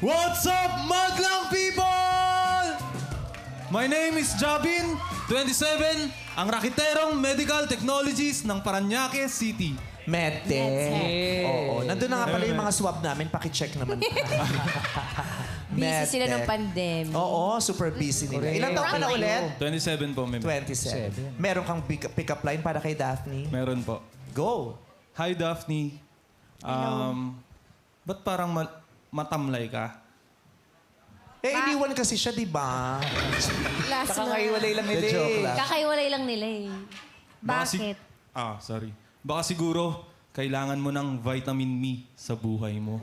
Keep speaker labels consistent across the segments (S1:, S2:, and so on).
S1: What's up, madlang people? My name is Jabin, 27, ang rakiterong medical technologies ng Paranaque City.
S2: Medtech. Oo. Nandun na nga pala yung mga swab namin. Pakicheck naman.
S3: Busy sila ng
S2: Medtech.
S3: pandemic.
S2: Oo, super busy nila. Ilang taon ka na ulit?
S1: 27 po, ma'am.
S2: 27. Meron kang pick- pick-up line para kay Daphne?
S1: Meron po.
S2: Go.
S1: Hi, Daphne. Um, ba't parang ma- matamlay ka?
S2: Eh, iniwan kasi siya, di ba?
S3: Last na.
S4: Kakaiwalay lang nila
S2: The joke
S4: eh.
S2: lang.
S3: Kakaiwalay lang nila eh.
S1: Baka si-
S5: Bakit?
S1: ah, sorry. Baka siguro, kailangan mo ng vitamin me sa buhay mo.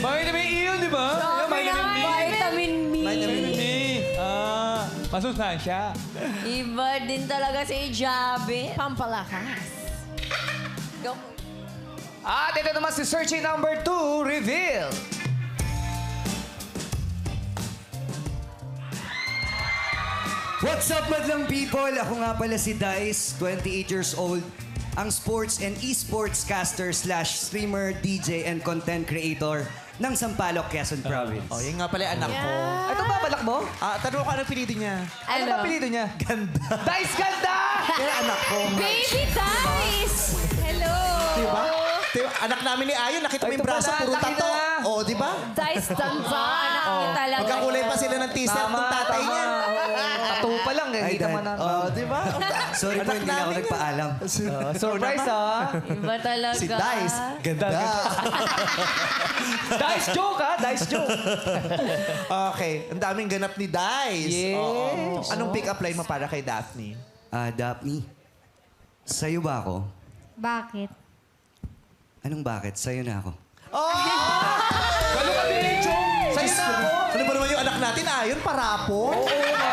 S4: Vitamin E yun, di ba? Yung Vitamin E.
S3: Vitamin me.
S2: Vitamin
S4: E. Ah, masustansya.
S3: Iba din talaga si Jabe. Pampalakas. Go.
S4: At ito naman si searching number 2, reveal.
S6: What's up, madlang people? Ako nga pala si Dice, 28 years old. Ang sports and esports caster slash streamer, DJ, and content creator ng Sampaloc, Quezon Province.
S2: Oh, yun nga pala yung anak ko.
S4: Ito ba balak mo?
S2: Ah, tanong ko anong pinili niya?
S4: Ano
S3: Ano?
S4: ba apelido niya?
S2: Ganda.
S4: Dice Ganda!
S2: Ang anak ko.
S3: Baby Dice! Hello!
S2: Diba? Diba? Anak namin ni Ayon, nakita mo yung braso, puro tato.
S4: na.
S2: Oh, di ba?
S3: Dice Tanza. Anak talaga.
S2: Magkakulay pa sila ng t-shirt ng tatay niya.
S4: Tato pa lang, eh.
S6: Ay,
S4: Kita
S6: dad.
S4: mo na.
S2: Oh, di ba?
S6: Sorry po, hindi na ako nagpaalam.
S4: Oh, surprise, ah.
S3: Iba talaga.
S2: Si Dice, ganda.
S4: Dice joke, ah. Dice joke.
S2: okay, ang daming ganap ni Dice.
S4: Yes.
S2: Oo. Anong pick-up line mo para kay Daphne?
S6: Ah, Daphne, sa'yo ba ako?
S5: Bakit?
S6: Anong bakit? Sa'yo na ako.
S4: Gano'n ka diretso? Sa'yo na ako.
S2: Ano ba naman yung anak natin? Ayon, parapo? Oo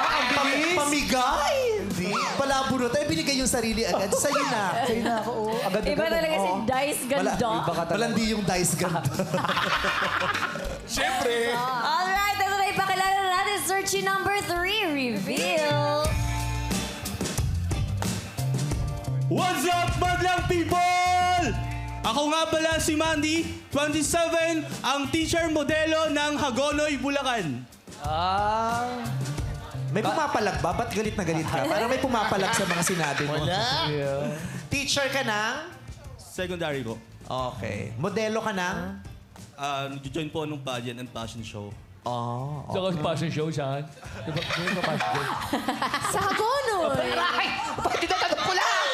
S4: ang bilis.
S2: pamigay. Hindi. Palabo na tayo. Binigay yung sarili agad. Sa'yo na.
S4: Sa'yo na ako, oh. Agad,
S3: Iba talaga si Dice
S2: Wala,
S3: Ganda.
S2: malandi yung dice ganda. Siyempre.
S3: Alright, ito na ipakilala natin. Searching number 3, reveal.
S1: What's up, madlang people? Ako nga pala si Mandy, 27, ang teacher modelo ng Hagonoy, Bulacan.
S4: Ah.
S2: May pumapalag ba? Ba't galit na galit ka? Parang may pumapalag sa mga sinabi mo. Wala.
S4: Yeah.
S2: Teacher ka ng?
S1: Secondary ko.
S2: Okay. Modelo ka ng?
S1: Uh, Nag-join po nung pageant and fashion show.
S2: Oh.
S4: Sa fashion show, saan? Di ba, di ba fashion show?
S3: Sa Hagonoy.
S4: Ay! Bakit tinatanong ko lang?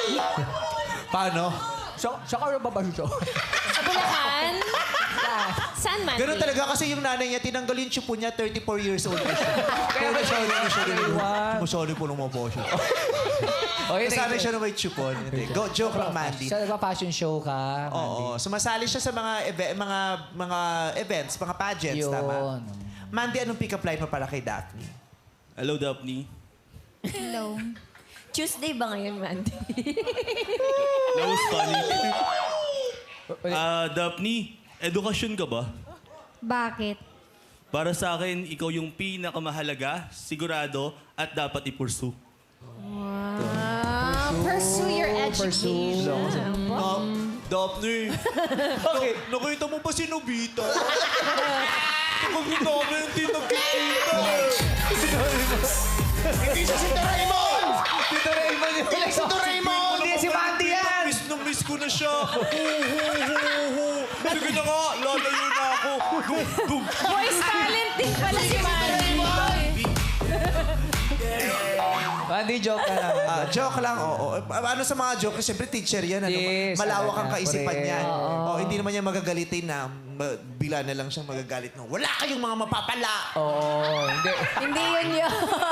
S2: Paano?
S4: Sa, sa ka ba fashion show?
S3: Sa Bulacan. Saan man?
S2: Ganun talaga kasi yung nanay niya, tinanggal yung chupo niya, 34 years old na siya. Kaya na siya, hindi siya. Sorry po nung po siya.
S4: Okay,
S2: Nasanay siya na may chupon. Hindi. Go, joke lang, Mandy.
S4: Sa nagpa-fashion show ka.
S2: Oo, sumasali siya sa mga eve- mga mga events, mga pageants,
S4: Yun.
S2: tama? Mandy, anong pick-up line mo para kay Daphne?
S1: Hello, Daphne.
S5: Hello.
S3: Tuesday ba ngayon, Mandy?
S1: That was funny. Ah, Daphne, edukasyon ka ba?
S5: Bakit?
S1: Para sa akin, ikaw yung pinakamahalaga, sigurado, at dapat i-pursue.
S3: Ah, pursue your education.
S2: Daphne, okay. nakita mo ba si Nobita? Kami namin hindi nagkikita. Hindi siya si Doraemon! Siya. Hu, hu, hu, hu. Sige na nga, lalayo na ako.
S3: Voice talent din pala si Mandy.
S4: Mandy, joke ka lang.
S2: Ah, joke lang, oo. Ah, Ano sa mga joke? Siyempre, teacher yan. Ano?
S4: Yes,
S2: Malawak ang kaisipan niyan. Oh, hindi naman niya magagalitin na ma- bila na lang siyang magagalit. No? Wala kayong mga mapapala!
S4: Oo, hindi.
S3: Hindi yun yun.